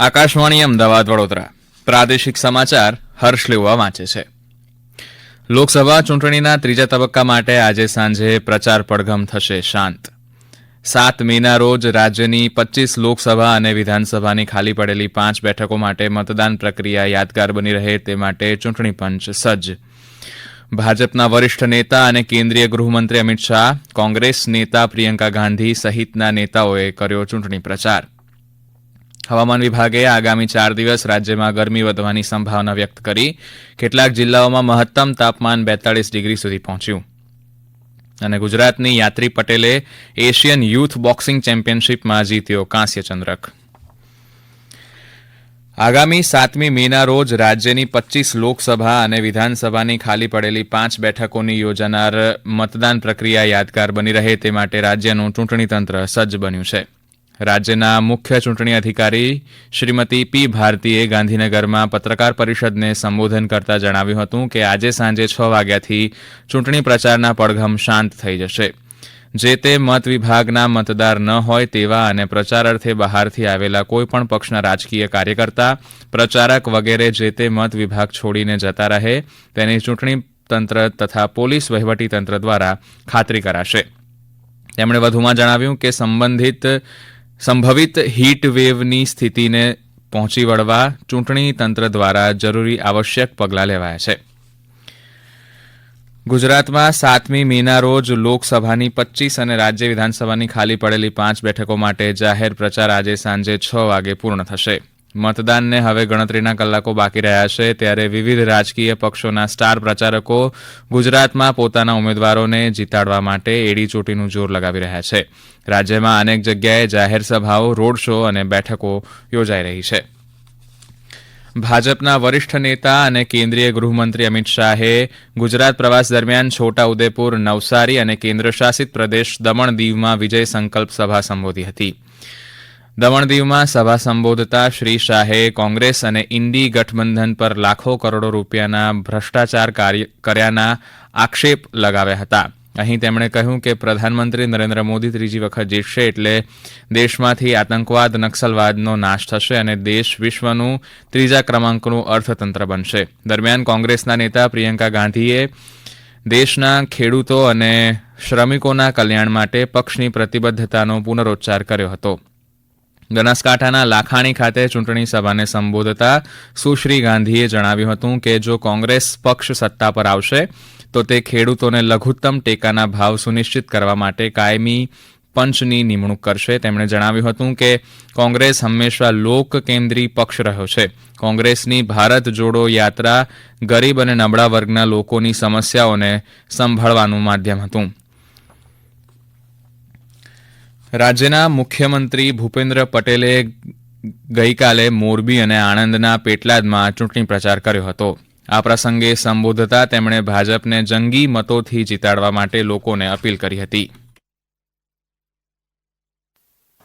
આકાશવાણી અમદાવાદ વડોદરા. પ્રાદેશિક સમાચાર હર્ષ લેવા વાંચે છે. લોકસભા ચૂંટણીના ત્રીજા તબક્કા માટે આજે સાંજે પ્રચાર પડઘમ થશે શાંત. સાત મેના રોજ રાજ્યની પચ્ચીસ લોકસભા અને વિધાનસભાની ખાલી પડેલી પાંચ બેઠકો માટે મતદાન પ્રક્રિયા યાદગાર બની રહે તે માટે ચૂંટણી પંચ સજ્જ. ભાજપના વરિષ્ઠ નેતા અને કેન્દ્રીય ગૃહમંત્રી અમિત શાહ, કોંગ્રેસ નેતા પ્રિયંકા ગાંધી સહિતના નેતાઓએ કર્યો ચૂંટણી પ્રચાર. હવામાન વિભાગે આગામી ચાર દિવસ રાજ્યમાં ગરમી વધવાની સંભાવના વ્યક્ત કરી કેટલાક જિલ્લાઓમાં મહત્તમ તાપમાન બેતાળીસ ડિગ્રી સુધી પહોંચ્યું. અને ગુજરાતની યાત્રી પટેલે એશિયન યુથ બોક્સિંગ ચેમ્પિયનશિપમાં જીત્યો કાંસ્ય ચંદ્રક આગામી સાતમી મેના રોજ રાજ્યની પચ્ચીસ લોકસભા અને વિધાનસભાની ખાલી પડેલી પાંચ બેઠકોની યોજાનાર મતદાન પ્રક્રિયા યાદગાર બની રહે તે માટે રાજ્યનું ચૂંટણી તંત્ર સજ્જ બન્યું છે. રાજ્યના મુખ્ય ચૂંટણી અધિકારી શ્રીમતી પી ભારતીએ ગાંધીનગરમાં પત્રકાર પરિષદને સંબોધન કરતા જણાવ્યું હતું કે આજે સાંજે છ વાગ્યાથી ચૂંટણી પ્રચારના પડઘમ શાંત થઈ જશે. જે તે મત વિભાગના મતદાર ન હોય તેવા અને પ્રચાર અર્થે બહારથી આવેલા કોઈપણ પક્ષના રાજકીય કાર્યકર્તા, પ્રચારક વગેરે જે તે મત વિભાગ છોડીને જતા રહે, તેની ચૂંટણી તંત્ર તથા પોલીસ વહીવટી તંત્ર દ્વારા ખાતરી કરાશે. તેમણે વધુમાં જણાવ્યું કે સંબંધિત સંભવિત હીટ વેવની સ્થિતિને પહોંચી વળવા ચૂંટણી તંત્ર દ્વારા જરૂરી આવશ્યક પગલાં લેવાયા છે. ગુજરાતમાં સાતમી મેના રોજ લોકસભાની પચ્ચીસ અને રાજ્ય વિધાનસભાની ખાલી પડેલી પાંચ બેઠકો માટે જાહેર પ્રચાર આજે સાંજે છ વાગે પૂર્ણ થશે. મતદાનને હવે ગણતરીના કલાકો બાકી રહ્યા છે, ત્યારે વિવિધ રાજકીય પક્ષોના સ્ટાર પ્રચારકો ગુજરાતમાં પોતાના ઉમેદવારોને જીતાડવા માટે એડીચોટીનું જોર લગાવી રહ્યા છે. રાજ્યમાં અનેક જગ્યાએ જાહેર સભાઓ, રોડ શો અને બેઠકો યોજાઈ રહી છે. ભાજપના વરિષ્ઠ નેતા અને કેન્દ્રીય ગૃહમંત્રી અમિત શાહે ગુજરાત પ્રવાસ દરમિયાન છોટા ઉદેપુર નવસારી અને કેન્દ્રશાસિત પ્રદેશ દમણ દીવમાં વિજય સંકલ્પ સભા સંબોધી હતી. દમણ દીવમાં સભા સંબોધતા શ્રી શાહે કોંગ્રેસ અને ઇન્ડી ગઠબંધન પર લાખો કરોડો રૂપિયાના ભ્રષ્ટાચાર કાર્ય- કર્યાના આક્ષેપ લગાવ્યા હતા. અહીં તેમણે કહ્યું કે પ્રધાનમંત્રી નરેન્દ્ર મોદી ત્રીજી વખત જીતશે એટલે દેશમાંથી આતંકવાદ, નક્સલવાદનો નાશ થશે અને દેશ વિશ્વનું ત્રીજા ક્રમાંકનું અર્થતંત્ર બનશે. દરમિયાન કોંગ્રેસના નેતા પ્રિયંકા ગાંધીએ દેશના ખેડૂતો અને શ્રમિકોના કલ્યાણ માટે પક્ષની પ્રતિબદ્ધતાનો પુનરોચ્ચાર કર્યો હતો. બનાસકાંઠાના લાખાણી ખાતે ચૂંટણી સભાને સંબોધતા સુશ્રી ગાંધીએ જણાવ્યું હતું કે જો કોંગ્રેસ પક્ષ સત્તા પર આવશે, તો તે ખેડૂતોને લઘુત્તમ ટેકાના ભાવ સુનિશ્ચિત કરવા માટે કાયમી પંચની નિમણૂક કરશે. તેમણે જણાવ્યું હતું કે કોંગ્રેસ હંમેશા લોક કેન્દ્રી પક્ષ રહ્યો છે. કોંગ્રેસની ભારત જોડો યાત્રા ગરીબ અને નબળા વર્ગના લોકોની સમસ્યાઓને સંભાળવાનું માધ્યમ હતું. રાજ્યના મુખ્યમંત્રી ભૂપેન્દ્ર પટેલે ગઈકાલે મોરબી અને આણંદના પેટલાદમાં ચૂંટણી પ્રચાર કર્યો હતો. આ પ્રસંગે સંબોધતા તેમણે ભાજપને જંગી મતોથી જીતાડવા માટે લોકોને અપીલ કરી હતી.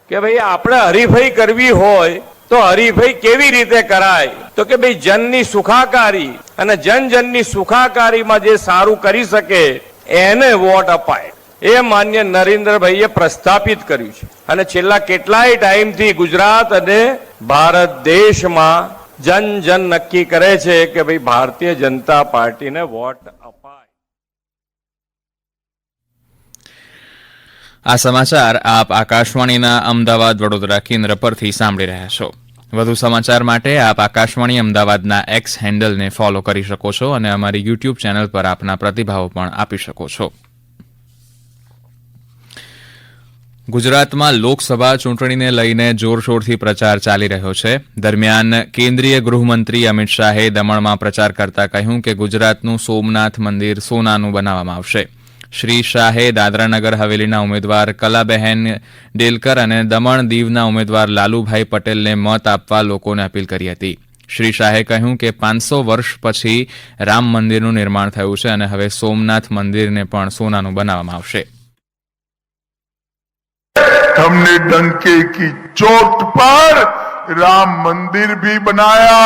કે ભાઈ, આપણે હરીફાઈ કરવી હોય તો હરીફાઈ કેવી રીતે કરાય? તો કે ભાઈ, જનની સુખાકારી અને જન જનની સુખાકારીમાં જે સારું કરી શકે, એને વોટ અપાય. એ માન્ય નરેન્દ્રભાઈએ પ્રસ્થાપિત કર્યું છે. અને છેલ્લા કેટલાય ટાઈમથી ગુજરાત અને ભારત દેશમાં જન જન નક્કી કરે છે કે ભાઈ ભારતીય જનતા પાર્ટીને વોટ અપાય. આ સમાચાર આપ આકાશવાણીના અમદાવાદ વડોદરા કેન્દ્ર પરથી સાંભળી રહ્યા છો. વધુ સમાચાર માટે આપ આકાશવાણી અમદાવાદના એક્સ હેન્ડલને ફોલો કરી શકો છો અને અમારી યુટ્યુબ ચેનલ પર આપના પ્રતિભાવો પણ આપી શકો છો. ગુજરાતમાં લોકસભા ચૂંટણીને લઈને જોરશોરથી પ્રચાર ચાલી રહ્યો છે. દરમિયાન કેન્દ્રીય ગૃહમંત્રી અમિત શાહે દમણમાં પ્રચાર કરતા કહ્યું કે ગુજરાતનું સોમનાથ મંદિર સોનાનું બનાવવામાં આવશે. શ્રી શાહે દાદરાનગર હવેલીના ઉમેદવાર કલાબહેન ડેલકર અને દમણ દીવના ઉમેદવાર લાલુભાઈ પટેલને મત આપવા લોકોને અપીલ કરી હતી. શ્રી શાહે કહ્યું કે પાંચસો વર્ષ પછી રામ મંદિરનું નિર્માણ થયું છે અને હવે સોમનાથ મંદિરને પણ સોનાનું બનાવવામાં આવશે. हमने डंके की चोट पर राम मंदिर भी बनाया,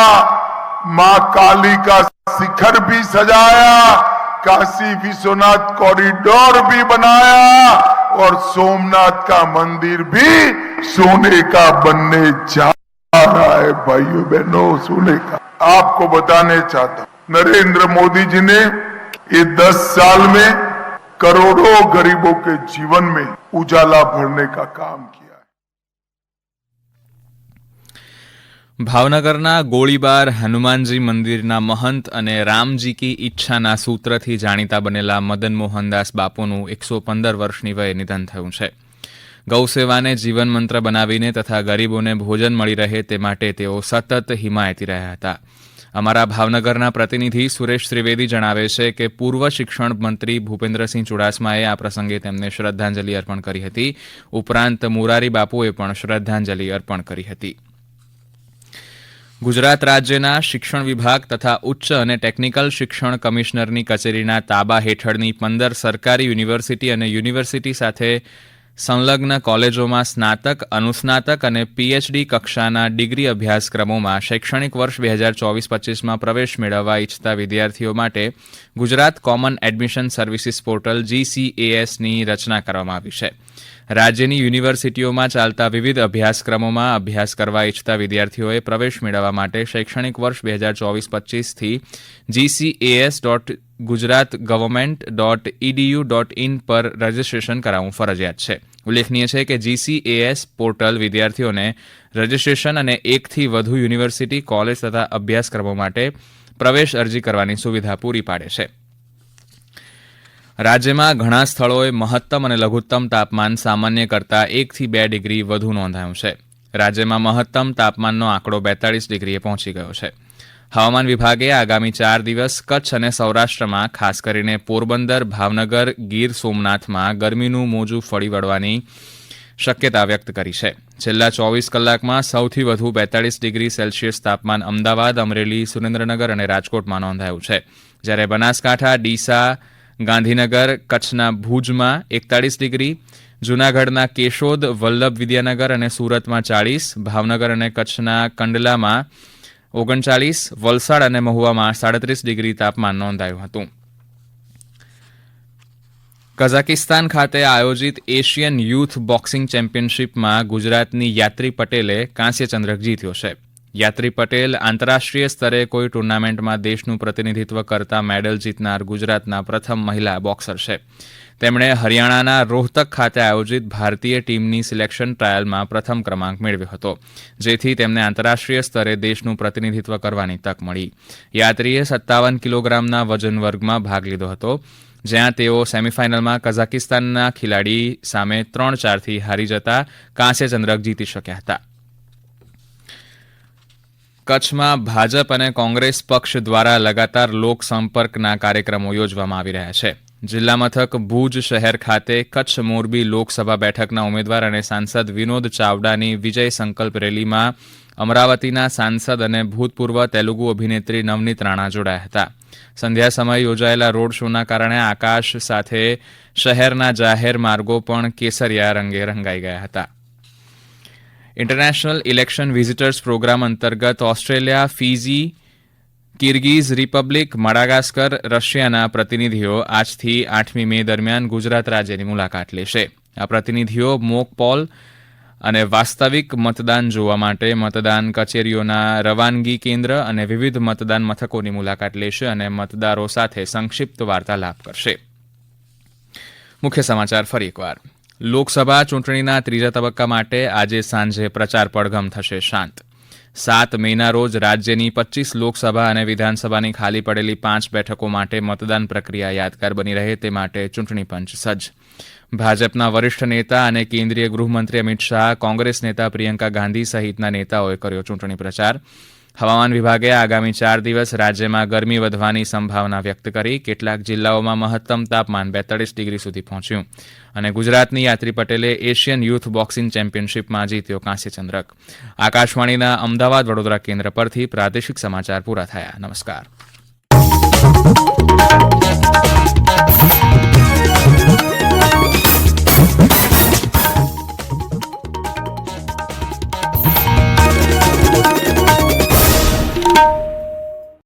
माँ काली का शिखर भी सजाया, काशी विश्वनाथ कॉरिडोर भी बनाया और सोमनाथ का मंदिर भी सोने का बनने जा रहा है। भाइयों बहनों, सोने का। आपको बताने चाहता नरेंद्र मोदी जी ने ये दस साल में करोड़ों गरीबों के जीवन में उजाला भरने का काम किया है ભાવનગરના ગોળીબાર હનુમાનજી મંદિરના મહંત અને રામજી કી ઈચ્છાના સૂત્રથી જાણીતા બનેલા મદન મોહનદાસ બાપુનું એકસો પંદર વર્ષની વયે નિધન થયું છે ગૌસેવાને જીવન મંત્ર બનાવીને તથા ગરીબોને ભોજન મળી રહે તે માટે તેઓ સતત હિમાયતી રહ્યા હતા અમારા ભાવનગરના પ્રતિનિધિ સુરેશ ત્રિવેદી જણાવે છે કે પૂર્વ શિક્ષણ મંત્રી ભૂપેન્દ્રસિંહ ચુડાસમાએ આ પ્રસંગે તેમને શ્રદ્ધાંજલિ અર્પણ કરી હતી. ઉપરાંત મુરારી બાપુએ પણ શ્રદ્ધાંજલિ અર્પણ કરી હતી. ગુજરાત રાજ્યના શિક્ષણ વિભાગ તથા ઉચ્ચ અને ટેકનિકલ શિક્ષણ કમિશનરની કચેરીના તાબા હેઠળની પંદર સરકારી યુનિવર્સિટી અને યુનિવર્સિટી સાથે સંલગ્ન કોલેજોમાં સ્નાતક, અનુસ્નાતક અને પીએચડી કક્ષાના ડિગ્રી અભ્યાસક્રમોમાં શૈક્ષણિક વર્ષ બે હજાર ચોવીસ પચીસમાં પ્રવેશ મેળવવા ઈચ્છતા વિદ્યાર્થીઓ માટે Gujarat common admission services portal જીસીએએસની રચના કરવામાં આવી છે. રાજ્યની યુનિવર્સિટીઓમાં ચાલતા વિવિધ અભ્યાસક્રમોમાં અભ્યાસ કરવા ઈચ્છતા વિદ્યાર્થીઓએ પ્રવેશ મેળવવા માટે શૈક્ષણિક વર્ષ બે હજાર ચોવીસ પચીસથી GCAS dot Gujarat government dot EDU dot in પર રજીસ્ટ્રેશન કરાવવું ફરજિયાત છે. ઉલ્લેખનીય છે કે જીસીએએસ પોર્ટલ વિદ્યાર્થીઓને રજીસ્ટ્રેશન અને એકથી વધુ યુનિવર્સિટી, કોલેજ તથા અભ્યાસક્રમો માટે પ્રવેશ અરજી કરવાની સુવિધા પૂરી પાડે છે. રાજ્યમાં ઘણા સ્થળોએ મહત્તમ અને લઘુત્તમ તાપમાન સામાન્ય કરતાં એકથી બે ડિગ્રી વધુ નોંધાયું છે. રાજ્યમાં મહત્તમ તાપમાનનો આંકડો બેતાળીસ ડિગ્રીએ પહોંચી ગયો છે. હવામાન વિભાગે આગામી ચાર દિવસ કચ્છ અને સૌરાષ્ટ્રમાં, ખાસ કરીને પોરબંદર, ભાવનગર, ગીર સોમનાથમાં ગરમીનું મોજું ફળી વળવાની શક્યતા વ્યક્ત કરી છે. છેલ્લા ચોવીસ કલાકમાં સૌથી વધુ બેતાળીસ ડિગ્રી સેલ્સિયસ તાપમાન અમદાવાદ, અમરેલી, સુરેન્દ્રનગર અને રાજકોટમાં નોંધાયું છે. જ્યારે બનાસકાંઠા, ડીસા, ગાંધીનગર, કચ્છના ભુજમાં એકતાળીસ ડિગ્રી, જૂનાગઢના કેશોદ, વલ્લભ વિદ્યાનગર અને સુરતમાં ચાળીસ, ભાવનગર અને કચ્છના કંડલામાં ઓગણચાલીસ, વલસાડ અને મહુવામાં સાડત્રીસ ડિગ્રી તાપમાન નોંધાયું હતું. કઝાકિસ્તાન ખાતે આયોજિત એશિયન યુથ બોક્સિંગ ચેમ્પિયનશિપમાં ગુજરાતની યાત્રી પટેલે કાંસ્યચંદ્રક જીત્યો છે. યાત્રી પટેલ, આંતરરાષ્ટ્રીય સ્તરે કોઈ ટુર્નામેન્ટમાં દેશનું પ્રતિનિધિત્વ કરતા મેડલ જીતનાર ગુજરાતના પ્રથમ મહિલા બોક્સર છે. તેમણે હરિયાણાના રોહતક ખાતે આયોજિત ભારતીય ટીમની સિલેક્શન ટ્રાયલમાં પ્રથમ ક્રમાંક મેળવ્યો હતો, જેથી તેમને આંતરરાષ્ટ્રીય સ્તરે દેશનું પ્રતિનિધિત્વ કરવાની તક મળી. યાત્રીએ સત્તાવન કિલોગ્રામના વજન વર્ગમાં ભાગ લીધો હતો, જ્યાં તેઓ સેમીફાઇનલમાં કઝાકિસ્તાનના ખેલાડી સામે ત્રણ ચારથી હારી જતા કાંસ્ય ચંદ્રક જીતી શક્યા હતા. કચ્છમાં ભાજપ અને કોંગ્રેસ પક્ષ દ્વારા લગાતાર લોકસંપર્કના કાર્યક્રમો યોજવામાં આવી રહ્યા છે. જિલ્લા મથક ભુજ શહેર ખાતે કચ્છ મોરબી લોકસભા બેઠકના ઉમેદવાર અને સાંસદ વિનોદ ચાવડાની વિજય સંકલ્પ રેલીમાં અમરાવતીના સાંસદ અને ભૂતપૂર્વ તેલુગુ અભિનેત્રી નવનીત રાણા જોડાયા હતા. સંધ્યા સમયે યોજાયેલા રોડ શોના કારણે આકાશ સાથે શહેરના જાહેર માર્ગો પણ કેસરિયા રંગે રંગાઈ ગયા હતા. ઇન્ટરનેશનલ ઇલેક્શન વિઝિટર્સ પ્રોગ્રામ અંતર્ગત Australia, Fiji, Kyrgyz Republic, Madagascar, રશિયાના પ્રતિનિધિઓ આજથી આઠમી મે દરમિયાન ગુજરાત રાજ્યની મુલાકાત લેશે. આ પ્રતિનિધિઓ મોક પોલ અને વાસ્તવિક મતદાન જોવા માટે મતદાન કચેરીઓના રવાનગી કેન્દ્ર અને વિવિધ મતદાન મથકોની મુલાકાત લેશે અને મતદારો સાથે સંક્ષિપ્ત વાર્તાલાપ કરશે. મુખ્ય સમાચાર ફરી એકવાર. લોકસભા ચૂંટણીના ત્રીજા તબક્કા માટે આજે સાંજે પ્રચાર પડઘમ થશે શાંત. સાત મેના રોજ રાજ્યની પચીસ લોકસભા અને વિધાનસભાની ખાલી પડેલી પાંચ બેઠકો માટે મતદાન પ્રક્રિયા યાદગાર બની રહે તે માટે ચૂંટણી પંચ સજ્જ. ભાજપના વરિષ્ઠ નેતા અને કેન્દ્રીય ગૃહમંત્રી અમિત શાહ, કોંગ્રેસ નેતા પ્રિયંકા ગાંધી સહિતના નેતાઓએ કર્યો ચૂંટણી પ્રચાર. હવામાન વિભાગે આગામી ચાર દિવસ રાજ્યમાં ગરમી વધવાની સંભાવના વ્યક્ત કરી કેટલાક જિલ્લાઓમાં મહત્તમ તાપમાન બેતાળીસ ડિગ્રી સુધી પહોંચ્યું. અને ગુજરાતની યાત્રી પટેલે એશિયન યુથ બોક્સિંગ ચેમ્પિયનશિપમાં જીત્યો કાંસ્યચંદ્રક. આકાશવાણીના અમદાવાદ વડોદરા કેન્દ્ર પરથી પ્રાદેશિક સમાચાર પૂરા થયા. નમસ્કાર.